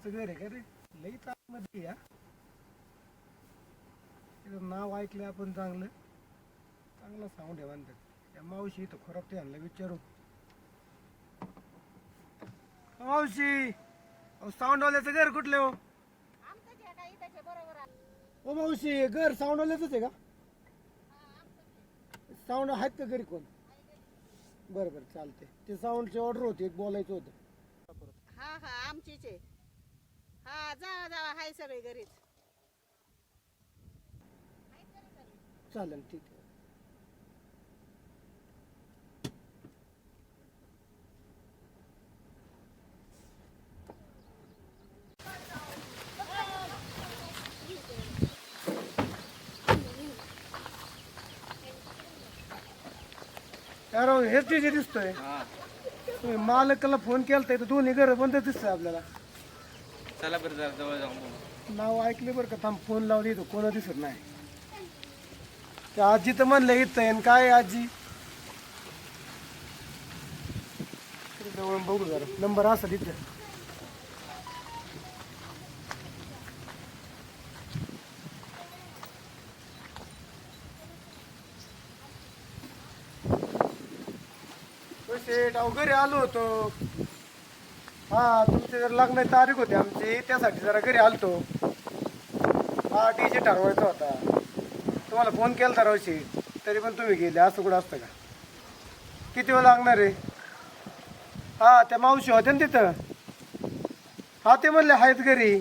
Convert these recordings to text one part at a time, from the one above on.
जेवाल्याचं घर आहे का रे? लई मध्ये या. नाव ऐकलं आपण चांगलं. चांगलं साऊंड आहे म्हणतात. या मावशी इथं खराब ते आणलं विचारू मावशी साऊंडवाल्याचं घर कुठलं हो? ओ मावशी घर साऊंडवाल्याच आहे का? साऊंड आहेत का घरी कोण? बरं बरं चालते ते साऊंडची ऑर्डर होती एक बोलायचं होतं. हा हा आमचीच आहे. हा जावा जावा हाय सगळे घरीच. चालेल ठीक आहे. हेच जे दिसतोय. तुम्ही मालकाला फोन केला तर दोन्ही घर बंद दिसतंय आपल्याला. चला बरं जरा जवळ जाऊन बोलू. नाव ऐकले बरं का? थांब फोन लावली येतो. कोणा दिसत नाही. त्या आजी तर म्हणलं इथं आहे. काय आहे आजी? इकडे जवळून बघू जरा. नंबर असा तिथे शेठ अहो घरी आलो होतो. हा तुमची जर लग्नाची तारीख होती आमची त्यासाठी जरा घरी आलतो. हा डी जे ठरवायचा होता. तुम्हाला फोन केला तर तरी पण तुम्ही गेले असं कुठं असतं का? किती वेळ लागणार आहे? हा त्या मावशी होत्या ना तिथं. हा ते म्हणले आहेत घरी.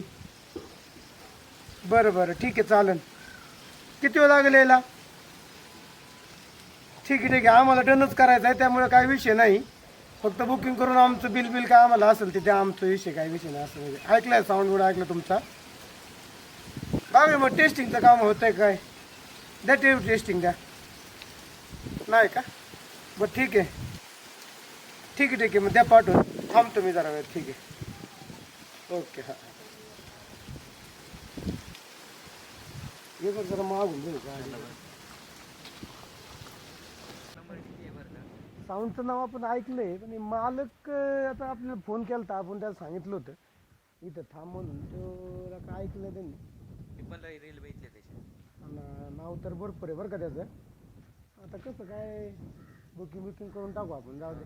बरं बरं ठीक आहे चालेल किती वेळ लागेल यायला? ठीक आहे ठीक आहे आम्हाला डनच करायचं आहे त्यामुळे काही विषय नाही. फक्त बुकिंग करून आमचं बिल बिल काय आम्हाला असेल ते द्या विषय काय विषय नाही असं म्हणजे. ऐकलाय साऊंड वगैरे ऐकलं तुमचा? बाबा मग टेस्टिंगचं काम होतं आहे काय? द्या टे टेस्टिंग द्या. नाही का? बरं ठीक आहे. ठीक आहे ठीक आहे मग द्या पाठवून. थांबतो मी जरा वेळ ठीक आहे. ओके हां. हे बघ जरा मागून देऊ का साऊंडचं नाव आपण ऐकलंय पण हे मालक अं, आता आपल्याला फोन केला होता आपण त्याला सांगितलं होतं. इथं थांब म्हणून. तो काय ऐकलं त्यांनी? पण आणि नाव तर बरोबर आहे बरं का त्याचं. आता कसं काय बुकिंग बुकिंग करून टाकू आपण जाऊ दे.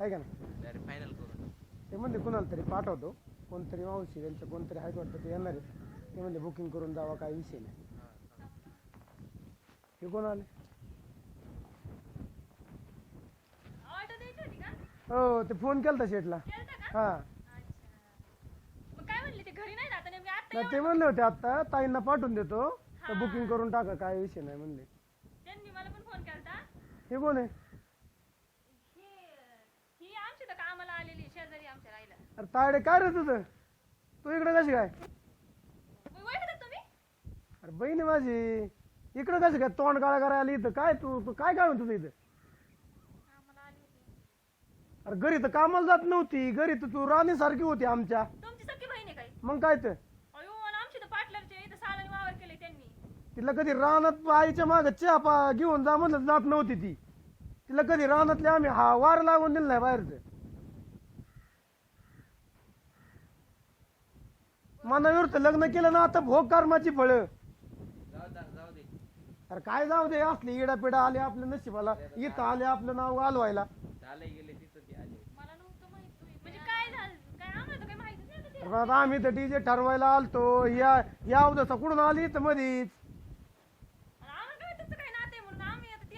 आहे का ना डायरेक्ट फायनल करून ते म्हणले कुणाला तरी पाठवतो. कोणतरी मावशी त्यांचं कोणतरी आहेत वाटतं ते येणार आहे. ते म्हणले बुकिंग करून जावा काही विषय नाही. हे कोण आले ऑर्डर द्यायची होती का हो ते फोन केला शेटला केलता का? हां. मग काय म्हणले ते? घरी नाही जाता नेमके आता नाही ते म्हणले होते आता ताईंना पाठवून देतो. तर बुकिंग करून टाका काय विषय नाही म्हणले. त्यांनी मला पण फोन केलता. हे कोण आहे? ही ही आमची तर कामाला आलेली शेजारी आमच्या राहिला अरे तायडे काय रे तुझं? तू इकडे कशी काय? मग ओळखतात तुम्ही? अरे बहीण आहे माझी. इकडे कशी काय? तोंड काळा करायला आली इथं. काय तू तू काय काय तुझं इथं? अरे घरी तर कामाला जात नव्हती. घरी तर तू राणीसारखी होती आमच्या. तुमची सख्खी बहीण आहे काय मग काय तर अयो आणि आमची तर पाटलाचे इथं सालानी वावर केले त्यांनी. तिला कधी रानात आईच्या माग चहा पा घेऊन जा म्हणलं जात नव्हती ती. तिला कधी रानातले आम्ही हा वार लागून दिलं नाही बाहेरचं. मनाविरुद्ध लग्न केलं ना आता भोग कर्माची फळ. जाऊ दे जाऊ दे अरे काय जाऊ दे असली इडा पिडा आले आपल्या नशिबाला इथं आले आपलं नाव घालवायला चालले गेले तिथं ते आले मला नव्हतं माहीत तुम्ही म्हणजे काय झालं काय आम्हाला तर काही आता आम्ही तर डीजे ठरवायला आलतो. या या उद्या कुठून आली इथं मधीच? आम्ही आता तर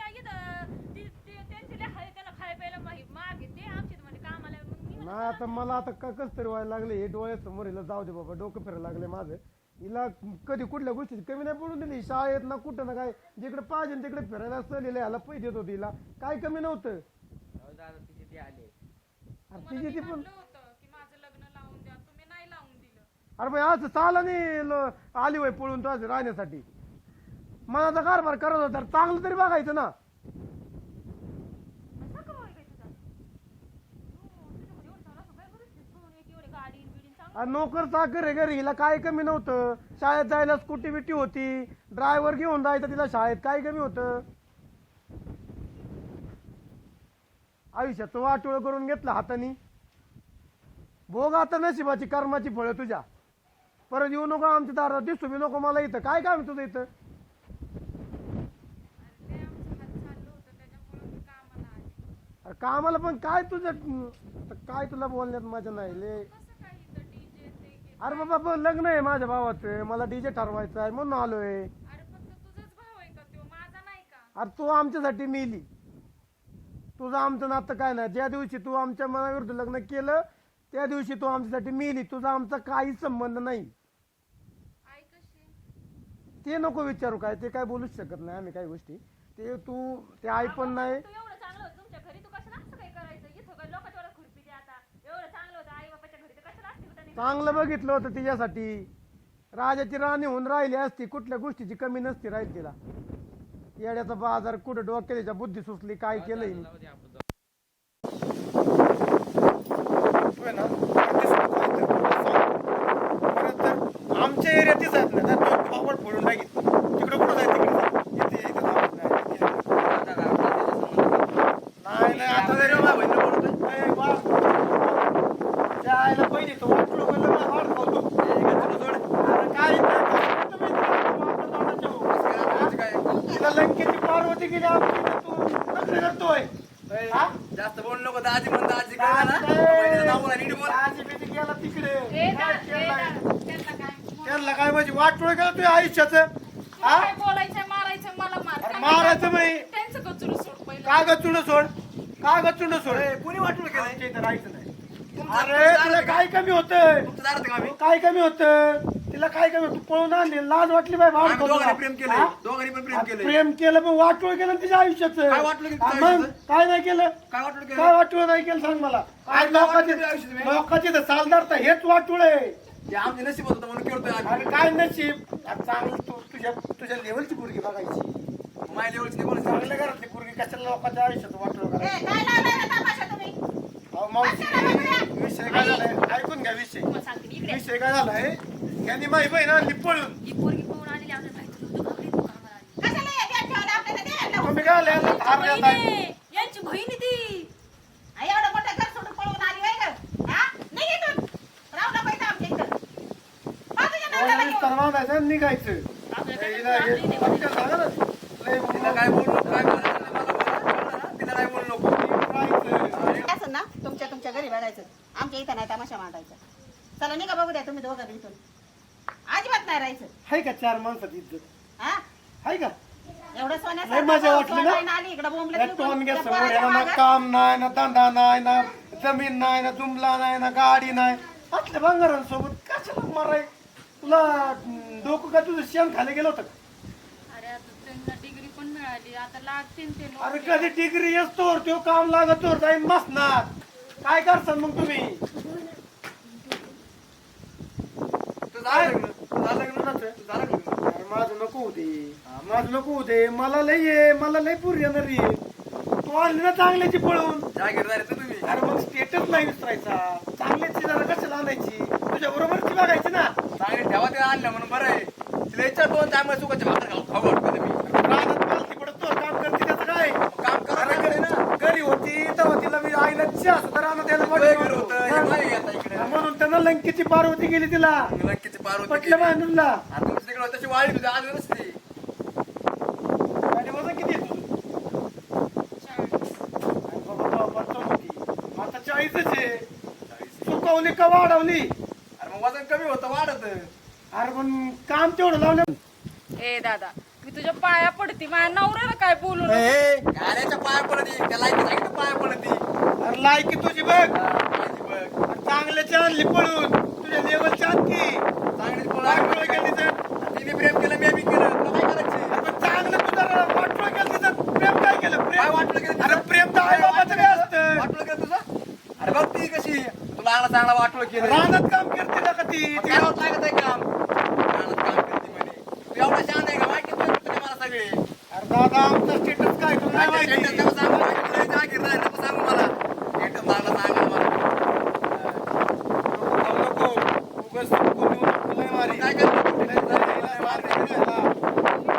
म्हणजे ना आता मला आता क- कस तरी व्हायला लागले हे डोळ्यासमोर हिला जाऊ दे बाबा डोकं फिरायला लागले माझं. हिला कधी कुठल्या गोष्टी कमी नाही पडून दिली. शाळेत ना कुठं ना काय जिकडे पाहिजे ना तिकडे फिरायला सहलीला ह्याला पैसे देत होती हिला. काय कमी नव्हतं. अरे तिची ती पण म्हणलं होतं की माझं लग्न लावून द्या तुम्ही नाही लावून दिलं अरे भाई असं चाला नाही ल- आली वय पळून तो राहण्यासाठी. मनाचा कारभार करत होता तर चांगलं तरी बघायचं ना. अरे नोकर चाकर आहे घरी हिला काय कमी नव्हतं. शाळेत जायला स्कूटी बिटी होती. ड्रायव्हर घेऊन जायचं तिला शाळेत काय कमी होतं? आयुष्याचं वाटोळ करून घेतलं हाताने. भोग आता नशिबाची कर्माची फळं तुझ्या. परत येऊ नको आमच्या दारात दिसतो बी नको मला इथं. काय काम आहे तुझं इथं? अरे कामाला पण काय तुझं आता काय तुला बोलण्यात मजा नाही ले. अरे बाबा बघ, लग्न आहे माझ्या भावाचं. मला डीजे ठरवायचं आहे म्हणून आलोय. अरे तू आमच्यासाठी मेली. तुझं आमचं नातं काय नाही. ज्या दिवशी तू आमच्या मनाविरुद्ध लग्न केलं त्या दिवशी तू आमच्यासाठी मेली. तुझा आमचा काही संबंध नाही. ते नको विचारू काय ते काय बोलूच शकत नाही आम्ही काही गोष्टी. ते तू ते आई पण नाही. तू एवढं चांगलं होतं तुमच्या घरी तू कशाला असं काय करायचं? इथं काय लोकांच्या वेळेला खुरपी दे आता. एवढं चांगलं होतं आई बापाच्या घरी तर कशाला असते त्याने चांगलं बघितलं होतं तिच्यासाठी. राजाची राणी होऊन राहिली असती कुठल्या गोष्टीची कमी नसती राहील तिला. येड्याचा बाजार कुठं डोक्यात त्याच्या बुद्धी सुचली काय केलंय? मी जाऊ दे आपण जाऊ. तू आहे ना आधीच सांगितलं. परत जर आमच्या एरियातच आहेत ना तर तो पापड फोडून टाकीत तिकडे कुठं जाय तिकडे जा. इथे इथे थांबत नाही, इथे. आता काय आपला त्याचा संबंध नाही. नाही नाही आता जरी माझ्या बहिणीला बोलतोय, "ए, बा, त्या आईला पहिली तो वाटलं म्हणलं मला वाट खावतो." अरे काय इथं? तुम्ही इथं वाटलं तोंडाच्या हो. तिला लंकेची पार्वती गेली आमची तर तू नखरे करतोय हा? जास्त बोल नको दाजी म्हणता आजी काय काय ना नाही. बहिणीचं नाव बोला, नीट बोल. आजी बिजी गेला तिकडे ए दा- काय ए केलंय? दा- त्यांना काय त्यांना काय म्हणजे वाटोळ केलं तुझ्या आयुष्याचं? हा? काय बोलायचं मारायचं मला मार. अरे मारायचं बाई. त्यांचं सोड पहिलं. कागद चुंड सोड. कुणी वाटलं इथं राहायचं नाही. अरे तुला काय कमी होतंय का? आम्ही काय कमी होतं? तिला काय कमी होतं? तू पळून आणली लाज वाटली बाई आम्ही दोघांनी प्रेम केलंय. दोघांनी पण प्रेम केलंय. प्रेम केलं पण वाटोळ केलं ना तिच्या आयुष्याचं. काय वाटोळं केलं तुझ्या मग आयुष्याचं? काय नाही केलं? काय वाटलं काय केलं वाटोळ नाही केलं सांग मला. काय वाटोळं लोकांचे केलं आयुष्यात मी? लोकांचे तर सालदार तर हेच वाटोळ आहे. ते आमचे नशीब होतं म्हणून केलतोय अरे आम्ही. काय नशीब? अरे चांगलं तू तुझ्या तुझ्या लेवलची पोरगी बघायची. माय लेवलची नाही बोलायचं चांगल्या घरातली पोरगी कशाला लोकांच्या आयुष्यात वाटलं ए, करायची काय लावलंय रे तमाशा तुम्ही? अहो, मावशी विषय काय झालाय? ऐकून घ्या विषय. तुम्हाला सांगते मी इकडे. विषय काय झालाय? यांनी माझी बहीण आणली पळून. ही पोरगी पळून आलेली आली. कशाला हे गेट ठेवलं आपल्याला दे यांना. तुम्ही काय आले आता थार बहीण देत आहे. आहे. यांची बहीण आहे ती आ, एवढं मोठं घर सोडून पळून आली होय गं? हा? निघ इथून. राहू नको इथं आमच्या इथं. पळ तुझ्या नवऱ्याला वहिनी घेऊन. तर बांधायचं आणि निघायचं आपल्याला काय हिला हे- आपली देवाला पटकन सांगा ना. लय तिला काय बोलू नको काय बोलायचं नाही मला बोलायचं ना, तिला काय बोलू नको राहायचं. असं ना तुमच्या तुमच्या घरी बघायचं आमच्या इथं नाही तमाशा मांडायचा चला निघा बघू द्या तुम्ही दोघं बी इथून अजिबात नाही राहायचं हाय का चार माणसाची इज्जत हा हाय का एवढं लय मजा वाटली ना? सोन्या आली इकडं त्या समोर पोराच्या याला ना मागं. काम नाही ना धंदा नाही ना जमीन नाही ना जुमला नाही ना गाडी नाही असल्या बंगारांसोबत कशाला मराय तुला अं, डोकं का तुझं शेण खाली गेलं होतं का? अरे आता त्यांना डिग्री पण मिळाली. आता लागतील ते अरे नोकरी. कधी डिग्री असतो तो काम लागत जाईन मसणार काय करसान मग तुम्ही? तुझं झालं लग्न तुझं झालं लग्न कुणाचं? तुझं झालं लग्न अरे माझं नको होते माझं नको होते मला लय ये मला लय पूर येणार ये तू आणली ना चांगल्याची पळून जागीर झाले तर तुम्ही. अरे मग स्टेटस नाही विसरायचा. चांगल्याची जरा कशाला आणायची? तुझ्या बरोबरची बघायची ना? चांगले ठेवा ते आणलं म्हणून बरं आहे. तिला इच्छा दोन त्यामुळे सुखाचे भाकर खाऊ खाऊ वाटतं तुम्ही रानात पालखी पडत तो काम करते त्याचं काय? काम करा अरे ना. घरी होती तेव्हा तिला मी आईला चहा सुद्धा रानात घर होतं. हे आता इकडे. म्हणून त्यानं लंकेची पार्वती गेली तिला. नक्कीची पार होती पटलं बांधूनला आणि तुमची तिकडे तशी वाढली तुझी आली नसती आणि वजन किती आहे तुझं अरे बाबा तेव्हा पंचावन्न होती आता चाळीसच आहे सुकवली का वाढवली? अरे मग वजन कमी होतं वाढत. अरे पण काम तेवढं लावलं ए दादा मी तुझ्या पाया पडते माझ्या नवऱ्याला काय बोलू नको. गाड्याच्या पाया पडती? त्या लाईटी सांगितलं पाया पडती. अरे लायकी तुझी बघ. बघ. अरे चांगल्याची आणली पळून. तुझ्या लेवलची आणखी चांगली वाटोळ केली तर. तिने प्रेम केलं मी बी केलं. तुला काय करायचं? अरे पण चांगलं तुझं वाटोळ केलं तिचं प्रेम काय केलं? काय प्रेम वाटलं केलं अरे प्रेम तर आई बाबाचं काय असतं. वाटलं केलं तुझं? अरे बघ ती कशी चांगला चांगला वाटलं केलं रानात काम करते ना का ती? ती लागत आहे काम रानात काम करते म्हणे. तू एवढा शान आहे का? माहिती पण मला सगळे. अरे दादा आमचा स्टेटस काय? तुला नाही माहिती? नको सांगू. माझ्याकडे लय जागीर नाही नको सांगू मला. एकटं मला सांगा मला नको. उगाच मारी. काय करतो लय जायला लय मारी दिली ह्याला.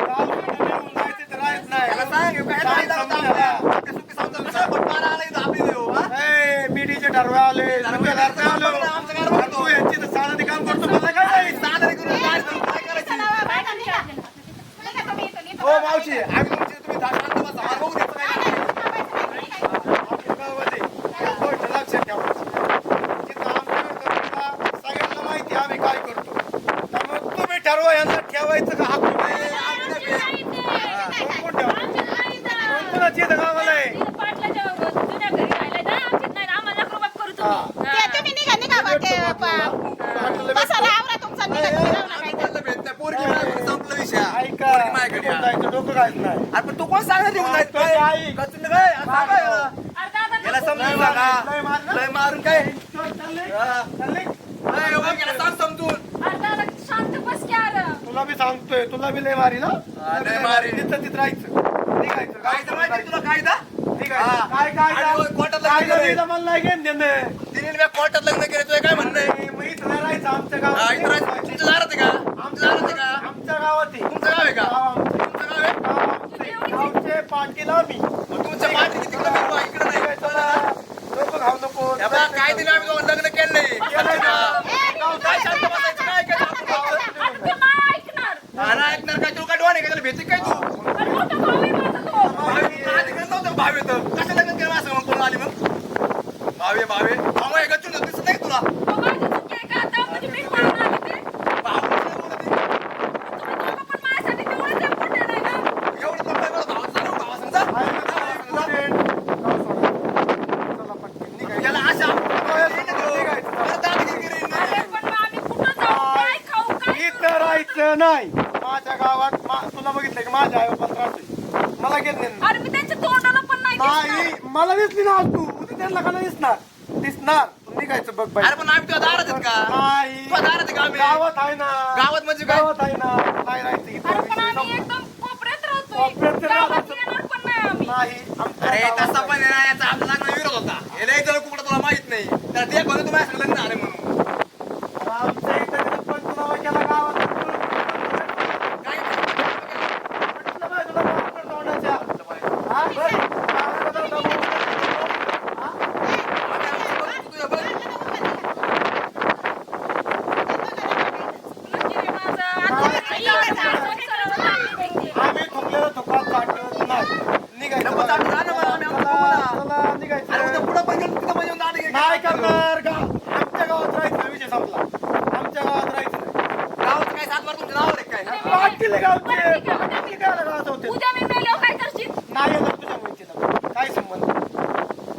काल कुठं नेऊन जायचं तर राहत नाही. त्याला सांग काय सांग नाही जाऊ समजून चांगला. ह्याला. ते सुखी समजा कसा पण पारा आला इथं आपली देऊ हा ए, बीडीचे ठरवे आले सुखे ठरवे आलो आमचं घर बघतो. तू यांची तर साधं काम करतो मला काय काय माहीत? सादर करून काय करू, काय करायचं बायका निघा. निघा तुम्ही इथून, इथून. हो मावशी आम्ही तुमची तुम्ही दहा शांत बसा आम्हाला बघू देत नाही, नाही नाही, थांबायचं नाही, काय करायचं? आपल्या गावामध्ये या गोष्ट लक्षात ठेवायचं. जिथं आमचं करतो सगळ्यांना माहिती आहे आम्ही काय करतो त्यामुळे तुम्ही ठरवा यांना ठेवायचं का हाकून आमची नाही ते. कोण ठेवा आमची नाही तर. कोण कोणाची इथं गावाला आहे इथं पाटलाच्या जुन्या घरी राहिलाय ना, आमचीच नाही. आम्हाला नका रुबाब करू तुम्ही. ते तुम्ही निघा, निघा बा, ते, प- बसायला आवरा तुमचा, निघा, तुम्ही जाऊ नका आम्ही इथं. बोललं भेट नाही पोरगी माझ्याकडे संपला विषय ऐका पोरगी माझ्याकडे निघून आहे. अरे पण तू कोण येऊन जायचं काय आई? कचून काय याला. समजून सांगा लय? लय मारून काय चालले? सांग समजून अरे दादा, शांत बस की अरे. तुला मी सांगतोय तुला बी लय मारी ना हा, लय मारी. तिथं तिथं राहायचं. निघायचं माहिती तुला कायदा? निघायचं. हा. काय काय आणि होय, कोर्टात लग्न काय केलंय. काय मला नाही घेणं देणं. तिने मी कोर्टात लग्न केलं तुझं काय म्हणणं आहे? नाही, मग इथं नाही राहायचं आमच्या हा, गावात इथं राहायचं. तुमचं दारात आहे का? आमचं दारात आहे का? आमच्या गावात आहे. तुमचं गाव आहे का? गाव आमचं. तुमचं गाव आहे? गाव आमचं आहे. गावचे पाटील आम्ही मग तुमच्या माटी किती इकडे नाही. लोक घाव नको. हे बघा, काय दिलं आम्ही दोघं लग्न केलंय? केलंय ना. गाव काय शांत बसायचं काय काय आपण गावात? अरे ते नाही ऐकणार. हा ना, ऐकणार काय तुला काय भेटते काय तू. भावे- कसं लग्न केलं असं मग कोण आली मग? आहे गच्चून दिसत नाही तुला? नाही माझ्या गावात मा- तुला बघितलं की माझ्या आई बाबा. मला घेत नाही अरे मी त्यांच्या तोंडाला पण नाही दिसणार. नाही मला दिसली ना आज तू उद्या त्यांना का नाही दिसणार दिसणार तू निघायचं बघ बाई अरे पण आम्ही तुझ्या दारात आहेत का नाही तुझ्या दारात आहे का आम्ही गावात आहे ना गावात म्हणजे काय गावात आहे ना नाही राहायचं इथं. अरे पण आम्ही एकदम कोपऱ्यात राहतोय. कोपऱ्यात गावात राहतो. येणार पण नाही आम्ही. नाही अरे तसा. पण आहे ना याचा आपला लग्न विरोध होता हे लय जण कुठं तुला माहीत नाही तर ते कोणी तुम्ही असं लग्न झालं म्हणून आमच्या इथं तिथं पण तुला केला गावात काय म्हटलं बाई तुला गावाकडं तोंडाच्या. हा? बरं. गावाकडं तोंडाच्या. तुझ्या बघ म्हणजे माझं आता आई आहे, माझं सरळ लागली ते. आम्ही थुकलेलं थुकात चाटत नाही. निघायचं नको चाटू, जा ना मला, आम्ही आमचं बघू चला, ना. चला, अरे निघायचं उद्या पुढं पण गेलं तिथं पण येऊन दादा घे. नाही करणार गा आमच्या गावात राहायचं विषय संपला आमच्या गावात राहायचं नाही. गावाचं काय सात बार तुमच्या नावावर आहे काय पाटील गावचे पाटील गावाला गावात होते उद्या मी मेल्यावर काय करशील? नाही येणार तुझ्या मुलीला काय संबंध?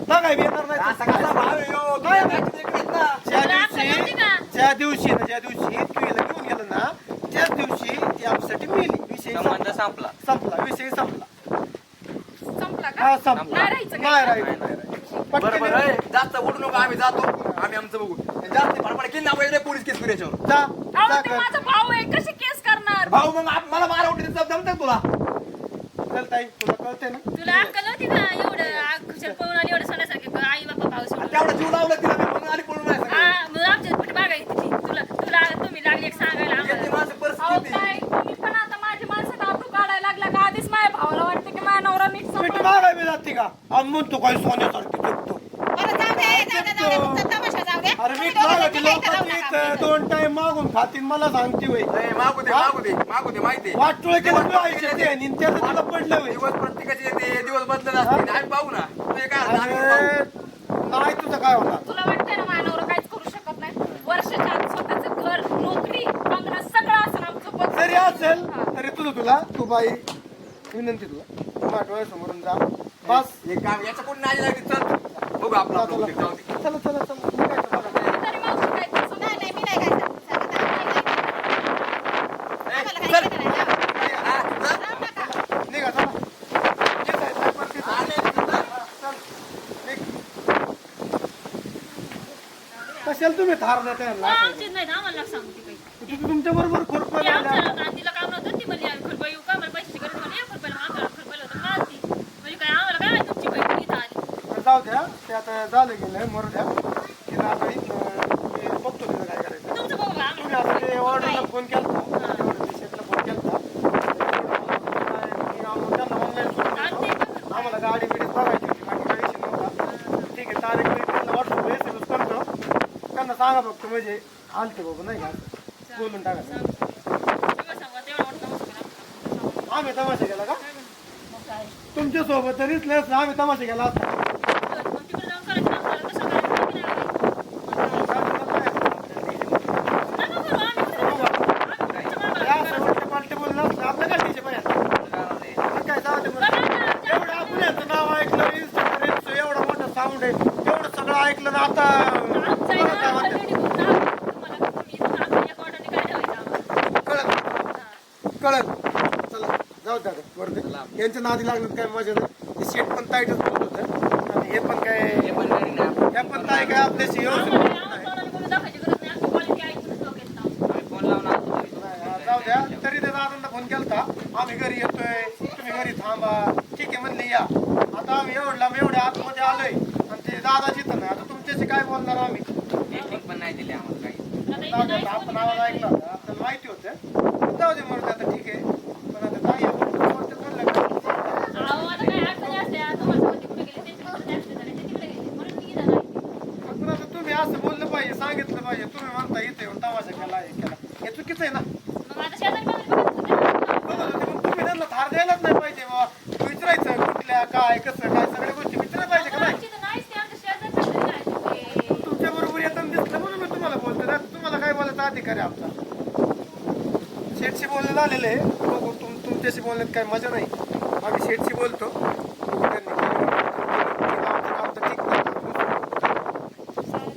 ना काय बी येणार नाही असा कसा भाव आहे, यो? काय? तुझ्या बायकोचं एक आहेत ना. ज्या तुला अक्कल दिवशी नव्हती का? ज्या दिवशी ना ज्या दिवशी तू याला घेऊन गेला ना त्याच दिवशी ती आमच्यासाठी मिली. विषय संबंध संपला. संपला संपला विषय संपला. संपला का? हा संपला. नाही राहायचं का? नाही राहायचं. बरं पटकन बरं ए, जास्त उठू नको आम्ही जातो. आम्ही आमचं बघू. जास्त फडफड केली ना पोलीस केस करू याच्यावर. जा अहो, जा ते कर. माझा भाऊ आहे कशी केस करणार भाऊ मग आप- मला मारा उठे जमतं तुला? चल ताई तुला कळतंय ना? तुला अक्कल का? एवढं खुशाल पळून आली एवढं सोन्यासारखे आई बाबा भाऊ आणि सोडून तेवढा जीव लावला तिला मी म्हणून आली पळून नाही सगळं. हा, मग आमच्या कुठे बागायची ती. तुला तुला तुम्ही लागली एक सांगायला येते आम्हाला माझी अहो, परिस्थिती काय तुम्ही पण आता माझी माणसं काढायला लागला का? आधीच माझ्या भावाला वाटतं की माझ्या नवरा नीट सांभाळा. जाते का? अमून तू काही सोन्यासारखी जगतो बरं, जाऊ दे, जाऊ दे, जाऊ दे, तुमचा तमाशा जाऊ दे. अरे लोक नका. दोन टाइम मागून खातील मला सांगते वय ए, मागू दे मागू दे मागू दे माहिती आहे. वाटोळ केलं तू आयुष्य ते आणि त्याचं तुला पडलं वय दिवस प्रत्येकाचे येते दिवस बदलत असते आम्ही पाहू ना. तुझे काय अर्थ आम्ही पाहू. अरे नाही तुझं काय होणार? तुला वाटतंय ना माझ्या नवरा काहीच करू शकत नाही? वर्षाच्या आत स्वतःचं घर नोकरी बंगला सगळं असं आमचं बघ जरी असेल तरी तुझं तुला तू बाई विनंती तुला. माझ्या डोळ्यासमोरून जा. बस. एक काम याच्या कोणी नाही लागली चल. बघू आपलं चला. चला चला चला निघायचं बघा. तरी मावशी काय तसं नाही, नाही, मी नाही काय सांगत. सांगत आहे. आम्हाला काही चल. करायचं नाही. जाऊ. हा, चल. जाऊ नका. निघा चला ये साहेब, साहेब, परत ये. आले, चल. चल, निघ. कशाला तुम्ही थार देता यांना? आमचीच नाही आम्हाला काही तुमच्या बरोबर ती. आमच्या काम नव्हतं ती म्हणली "अरे खुरपा येऊ का? मला पैशाची गरज म्हणे एक खुरपायला आमच्या खुरपायला होतं मला ती. म्हणजे काय आम्हाला काय माहिती तुमची बहीण इथं आली. जाऊ द्या ते आता झालं गेलं मरू द्या. तिला आता इथं मी बघतो काय करायचं. तुमचं बघू तुम्ही आता ते आम्हाला ऑर्डरला फोन केला फोन केला आम्हाला गाडी बिडी बघायची होती बाकी काही विषय नव्हता ठीक आहे तारीख बिरीख त्यांना व्हॉट्सअप एस एम एस करतो त्यांना सांगा फक्त म्हणजे आलते बाबा नाही का? असं. बोलून टाका. आम्ही तमाशा केला का? तुमच्यासोबत तरीच लस आम्ही तमाशा केला असता मग तिकडे जाऊन करायचं ना आपल्याला कसं करायचं माहिती नाही का? नका करू, आम्ही कुठे जाऊ? आम्ही तुमच्या मागं पालटे बोललं असतं आपलं काय तिचे पण काय जाऊ दे बरं. एवढं आपण यांचं नाव ऐकलं Instagram, Reels, एवढं मोठं साऊंड आहे एवढं सगळं ऐकलं ना आता आमचं आहे मला काय ना, वाटतं already खूप नाव आहे. तुम्हाला तुम्ही इथं आमच्या या कोर्टाने काय ठेवायचं आम्हाला? कळत कळत चला जाऊ द्या आता, वर दे. यांच्या नादी लागलं काय मजा नाही हे सीट पण टाईटच बोलत होतं. आणि हे पण काय हे पण हे पण काय काय आपल्याशी तो- जाऊ द्या. तरी त्या दादांना फोन केलता. आम्ही घरी येतोय. तुम्ही घरी थांबा. ठीक आहे म्हणले या. आता आम्ही एवढला एवढ्या आतमध्ये आलोय. आणि ते दादा जिथं नाही. आता तुमच्याशी काय बोलणार आम्ही? पण नाही दिली आम्हाला काही. आपण आवाज ऐकला. होता आपल्याला माहिती होतं. जाऊ दे म्हणून आता ठीक आहे पण आता ताई आपण बोलतो म्हणलं का? अहो, आता काय अडचणी असल्या, तुम्हाला सांगते कुठे गेले, त्यांची कुठे accident झाले, ते तिकडे गेले. म्हणून मी इथं नाही. पण आता तुम्ही असं बोललं पाहिजे सांगितलं पाहिजे. तुम्ही म्हणता इथे येऊन तमाशा केला हे केला. हे चुकीचं आहे ना? होते मग तुम्ही त्यांना थार द्यायलाच नाही पाहिजे बाबा विचारायचं कुठल्या काय कसं काय सगळ्या गोष्टी विचारायला पाहिजे का नाही. तुमच्या बरोबर येताना दिसलं म्हणून मी तुम्हाला बोलतो ना तुम्हाला काय बोलायचा अधिकार आहे आमचा? शेठशी बोलणं झालेलं आहे. बघू तुम तुमच्याशी बोलण्यात काय मजा नाही. आम्ही शेठशी बोलतो बघू त्यांनी काय केलं. आमचं काम तर ठीक नाही.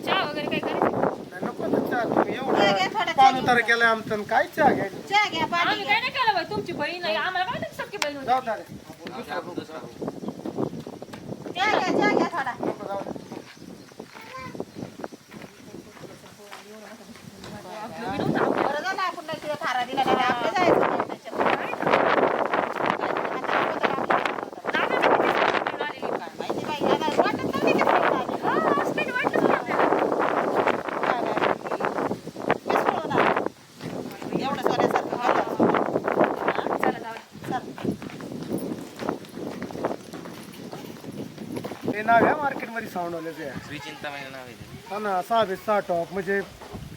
चहा वगैरे काही करायचं नाही, नको ना चहा तुम्ही घ्या, घ्या, थोडा एवढं चहा पान उतार केलंय आमचं काय चहा घ्यायचं? चहा घ्या पाणी आम्ही काही नाही केलं बाई तुमची बहीण आहे. आम्हाला काय तुमची बहीण होती. द्या रे. चहा घ्या चहा घ्या थोडा. नको जाऊ नाही तुला थारा दिला नाही आपलं जायचं नाही त्याच्यात. दादा किती बहीण आलेली. काय माहिती बाई, याला वाटत नव्हती की पळून आली. हा, असं काही वाटलंच नाही आपल्याला. काय नाही. कशी पळून आली? एवढं सोन्यासारखं घालायचं. चला जाऊ दे. चल. नाव आहे मार्केटमध्ये साऊंडवाल्याचे श्री चिंतामणी नाव आहे. त्याचं. हा ना सहा टॉप म्हणजे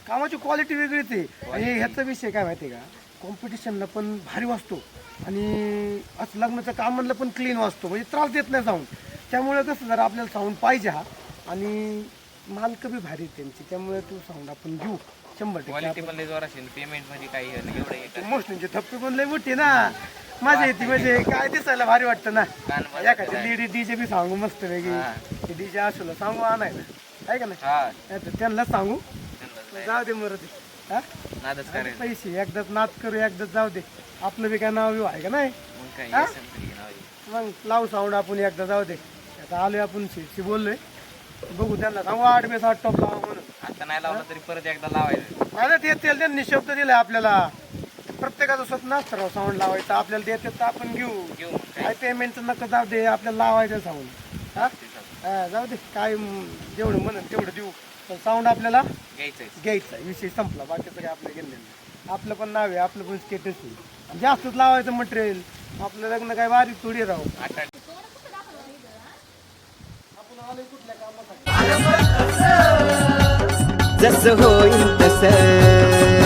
कामाची क्वालिटी वेगळीच आहे आणि ह्याचा विषय काय माहिती आहे का? कॉम्पिटिशनला पण भारी वाचतो. आणि असं लग्नाचं काम म्हणलं पण क्लीन वाचतो. म्हणजे त्रास देत नाही साऊंड त्यामुळे कसं जरा आपल्याला साऊंड पाहिजे हा. आणि मालक बी भारी आहेत त्यांची. त्यामुळे तो साऊंड आपण घेऊ. शंभर क्वालिटी टक्के पण लय जोर असेल पेमेंटमध्ये काही एवढं कर- मोस्टलीचे थप्पी पण लय मोठी ना. माझ्या येते म्हणजे काय दिसायला भारी वाटतं ना? एखादी. लेडी डीजे बी सांगू मस्त. वेगळी डीजे असलं सांगू आणायला. आहे का नाही? त्यांना सांगू. जाऊ दे नादच करायचं पैसे एकदाच नाच करू एकदाच जाऊ दे. आपलं बी काय नाव बिव आहे का नाही? मग लावू साऊंड आपण एकदा जाऊ दे. आता आलोय आपण बोललोय. बघू त्यांना सांगू आठ बेस आठ टॉप लावा म्हणून. आता नाही लावलं तरी परत एकदा लावायचं. आता ते तेल त्यांनी शब्द दिलाय आपल्याला. प्रत्येकाचं स्वप्न असतं राव साऊंड लावायचं. आपल्याला देतात तर आपण घेऊ. घेऊ. मग काय काय पेमेंटचं नका जाऊ दे आपल्याला लावायचं साऊंड हा? ते. हा, जाऊ दे. काय म, जेवढं म्हणत तेवढं देऊ. पण साऊंड आपल्याला घ्यायचंय. घ्यायचा आहे. विषय संपला. बाकीचं काय आपलं गेलं नाही आपलं पण नाव आहे आपलं पण स्टेटस आहे. जास्तच लावायचं मटेरियल आपलं लग्न काय बारीक थोडी राहू आठ आठ जसं होईल तसं.